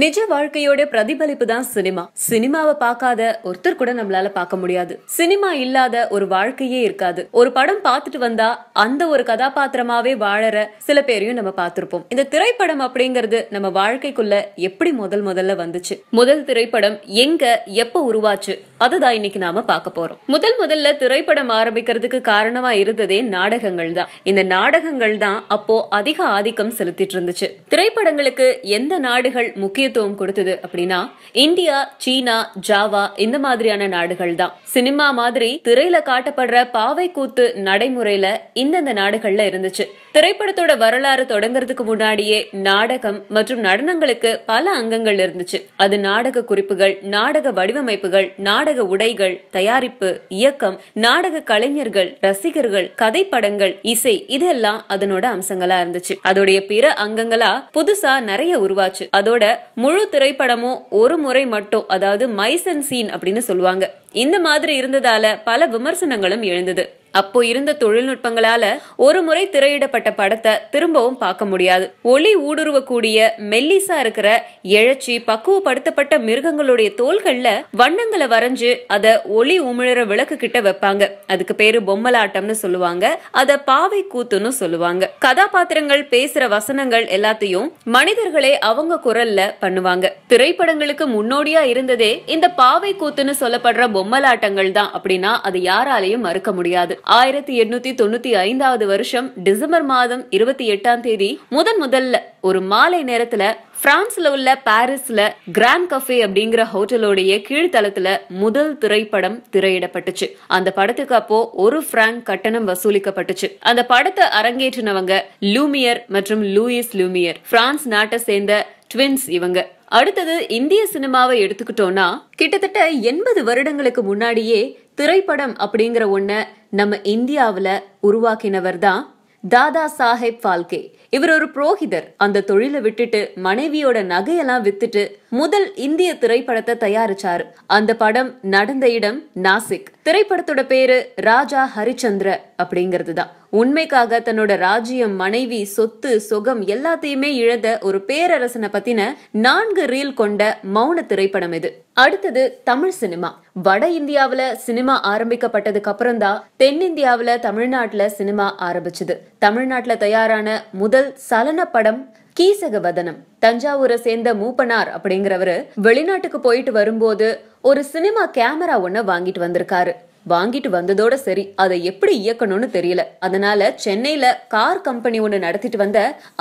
நிஜ வாழ்க்கையோட பிரதிபலிப்பு தான் சினிமா. சினிமாவை பார்க்காத ஒருத்தர் கூட நம்மளால பார்க்க முடியாது. சினிமா இல்லாத ஒரு வாழ்க்கையே இருக்காது. ஒரு படம் பார்த்துட்டு வந்தா அந்த ஒரு கதாபாத்திரமாவே வாழற சில பேரையும் நம்ம பார்த்திருப்போம். இந்த திரைப்படம் அப்படிங்கிறது நம்ம வாழ்க்கைக்குள்ள எப்படி முதல் முதல்ல வந்துச்சு? முதல் திரைப்படம் எங்க எப்ப உருவாச்சு? அதுதான் இன்னைக்கு நாம பார்க்க போறோம். முதல் முதல்ல திரைப்படம் ஆரம்பிக்கிறதுக்கு காரணமா இருந்ததே நாடகங்கள் தான். இந்த நாடகங்கள் தான் அப்போ அதிக ஆதிக்கம் செலுத்திட்டு இருந்துச்சு. திரைப்படங்களுக்கு எந்த நாடுகள் முக்கியத்துவம் கொடுத்தது அப்படின்னா இந்தியா சீனா ஜாவா இந்த மாதிரியான நாடுகள் தான் சினிமா மாதிரி திரையில காட்டப்படுற பாவை கூத்து நடைமுறையில இந்தந்த நாடுகள்ல இருந்துச்சு. திரைப்படத்தோட வரலாறு தொடங்குறதுக்கு முன்னாடியே நாடகம் மற்றும் நடனங்களுக்கு பல அங்கங்கள் இருந்துச்சு. அது நாடக குறிப்புகள் நாடக வடிவமைப்புகள் நாடக உடைகள் தயாரிப்பு இயக்கம் நாடக கலைஞர்கள் ரசிகர்கள் கதைப்படங்கள் இசை இதெல்லாம் அதனோட அம்சங்களா இருந்துச்சு. அதோடைய பிற அங்கங்களா புதுசா நிறைய உருவாச்சு. அதோட முழு திரைப்படமும் ஒரு முறை மட்டும் அதாவது மைசன் சீன் அப்படின்னு சொல்லுவாங்க. இந்த மாதிரி இருந்ததால பல விமர்சனங்களும் எழுந்தது. அப்போ இருந்த தொழில்நுட்பங்களால ஒரு முறை திரையிடப்பட்ட படத்தை திரும்பவும் பார்க்க முடியாது. ஒளி ஊடுருவக்கூடிய மெல்லிசா இருக்கிற எழச்சி பக்குவப்படுத்தப்பட்ட மிருகங்களுடைய தோள்கள்ல வண்ணங்களை வரைஞ்சு அத ஒளி உமிழற விளக்கு கிட்ட வைப்பாங்க. அதுக்கு பேரு பொம்மலாட்டம்னு சொல்லுவாங்க. அத பாவை கூத்துன்னு சொல்லுவாங்க. கதாபாத்திரங்கள் பேசுற வசனங்கள் எல்லாத்தையும் மனிதர்களே அவங்க குரல்ல பண்ணுவாங்க. திரைப்படங்களுக்கு முன்னோடியா இருந்ததே இந்த பாவை கூத்துன்னு சொல்லப்படுற பொம்மலாட்டங்கள் தான் அப்படின்னா அது யாராலையும் மறுக்க முடியாது. ஆயிரத்தி எண்ணூத்தி தொண்ணூத்தி ஐந்தாவது வருஷம் டிசம்பர் மாதம் இருபத்தி எட்டாம் தேதி முதன் முதல்ல ஒரு மாலை நேரத்துல பிரான்ஸ்ல உள்ள பாரிஸ்ல கிராண்ட் கஃபே அப்படிங்கிற ஹோட்டலோடைய கீழ்த்தளத்துல முதல் திரைப்படம் திரையிடப்பட்டுச்சு. அந்த படத்துக்கு அப்போ ஒரு பிராங்க் கட்டணம் வசூலிக்கப்பட்டுச்சு. அந்த படத்தை அரங்கேற்றினவங்க லூமியர் மற்றும் லூயிஸ் லூமியர் பிரான்ஸ் நாட்டை சேர்ந்த ட்வின்ஸ் இவங்க. அடுத்தது இந்திய சினிமாவை எடுத்துக்கிட்டோம்னா கிட்டத்தட்ட எண்பது வருடங்களுக்கு முன்னாடியே திரைப்படம் அப்படிங்கிற ஒன்ன நம்ம இந்தியாவில் உருவாக்கினவர் தான் தாதா சாஹேப் பால்கே இவர் ஒரு புரோகிதர். அந்த தொழிலை விட்டுட்டு மனைவியோட நகையெல்லாம் வித்துட்டு முதல் இந்திய திரைப்படத்தை தயாரிச்சாரு. அந்த படம் நடந்த இடம் நாசிக். திரைப்படத்தோட பேரு ராஜா ஹரிச்சந்திர அப்படிங்கிறது தான் உண்மைக்காக தன்னோட ராஜ்யம் மனைவி சொத்து சொகம் எல்லாத்தையுமே இழந்த ஒரு பேரரசனை பத்தின நான்கு ரீல் கொண்ட மௌன திரைப்படம் இது. அடுத்தது தமிழ் சினிமா. வட இந்தியாவில சினிமா ஆரம்பிக்கப்பட்டதுக்கு அப்புறம் தான் தென்னிந்தியாவில தமிழ்நாட்டுல சினிமா ஆரம்பிச்சது. தமிழ்நாட்டுல தயாரான முதல் சலன படம் கீசக வதனம் தஞ்சாவூரை சேர்ந்த மூப்பனார் அப்படிங்கிறவரு வெளிநாட்டுக்கு போயிட்டு வரும்போது ஒரு சினிமா கேமரா ஒன்னு வாங்கிட்டு வந்திருக்காரு. வாங்கிட்டு வந்ததோட சரி அதை எப்படி இயக்கணும்னு தெரியல. அதனால சென்னையில கார் கம்பெனி ஒண்ணு நடத்திட்டு வந்த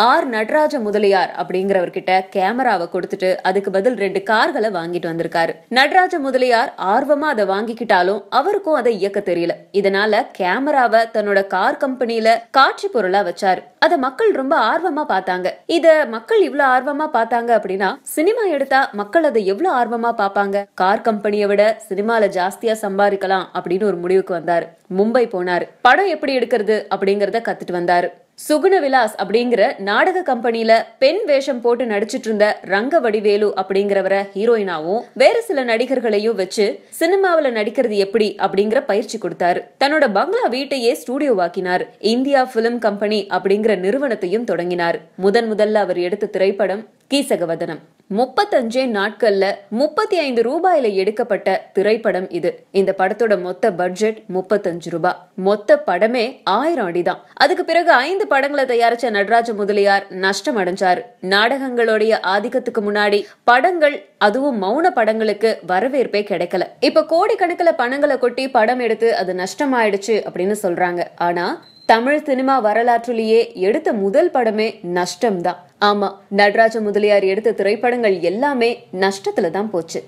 ஆர் நடராஜ முதலியார் அப்படிங்கிறவர்கிட்ட கேமராவை கொடுத்துட்டு அதுக்கு பதில் ரெண்டு கார்களை வாங்கிட்டு வந்திருக்காரு. நடராஜ முதலியார் ஆர்வமா அதை வாங்கிக்கிட்டாலும் அவருக்கும் அதை இயக்க தெரியல. இதனால கேமராவை தன்னோட கார் கம்பெனியில காட்சி பொருளா வச்சாரு. அத மக்கள் ரொம்ப ஆர்வமா பார்த்தாங்க. இத மக்கள் இவ்ளோ ஆர்வமா பார்த்தாங்க அப்படின்னா சினிமா எடுத்தா மக்கள் அதை எவ்வளவு ஆர்வமா பார்ப்பாங்க? கார் கம்பெனியை விட சினிமால ஜாஸ்தியா சம்பாதிக்கலாம் அப்படின்னு ஒரு முடிவுக்கு வந்தார். மும்பை போனார். படம் எப்படி எடுக்கிறது அப்படிங்கறத கத்துட்டு வந்தார். சுகுண விலாஸ் அப்படிங்கிற நாடக கம்பெனில பெண் வேஷம் போட்டு நடிச்சிட்டு இருந்த ரங்க வடிவேலு அப்படிங்கிறவரை ஹீரோயினாவும் வேற சில நடிகர்களையும் வச்சு சினிமாவில நடிக்கிறது எப்படி அப்படிங்கிற பயிற்சி கொடுத்தாரு. தன்னோட பங்களா வீட்டையே ஸ்டூடியோவாக்கினார். இந்தியா பிலிம் கம்பெனி அப்படிங்கிற நிறுவனத்தையும் தொடங்கினார். முதன் முதல்ல அவர் எடுத்த திரைப்படம் கீசகவதனம். முப்பத்தஞ்சே நாட்கள்ல முப்பத்தி ஐந்து ரூபாயில எடுக்கப்பட்ட திரைப்படம் இது. இந்த படத்தோட மொத்த பட்ஜெட் முப்பத்தஞ்சு ரூபாய் மொத்த படமே ஆயிரம் அடிதான். அதுக்கு பிறகு ஐந்து படங்களை தயாரிச்ச நடராஜ முதலியார் நஷ்டம் அடைஞ்சாரு நாடகங்களுடைய ஆதிக்கத்துக்கு முன்னாடி படங்கள் அதுவும் மௌன படங்களுக்கு வரவேற்பே கிடைக்கல. இப்ப கோடிக்கணக்கில் பணங்களை கொட்டி படம் எடுத்து அது நஷ்டமாயிடுச்சு அப்படின்னு சொல்றாங்க. ஆனா தமிழ் சினிமா வரலாற்றிலேயே எடுத்த முதல் படமே நஷ்டம்தான். ஆமா நடராஜ முதலியார் எடுத்த திரைப்படங்கள் எல்லாமே நஷ்டத்துல தான் போச்சு.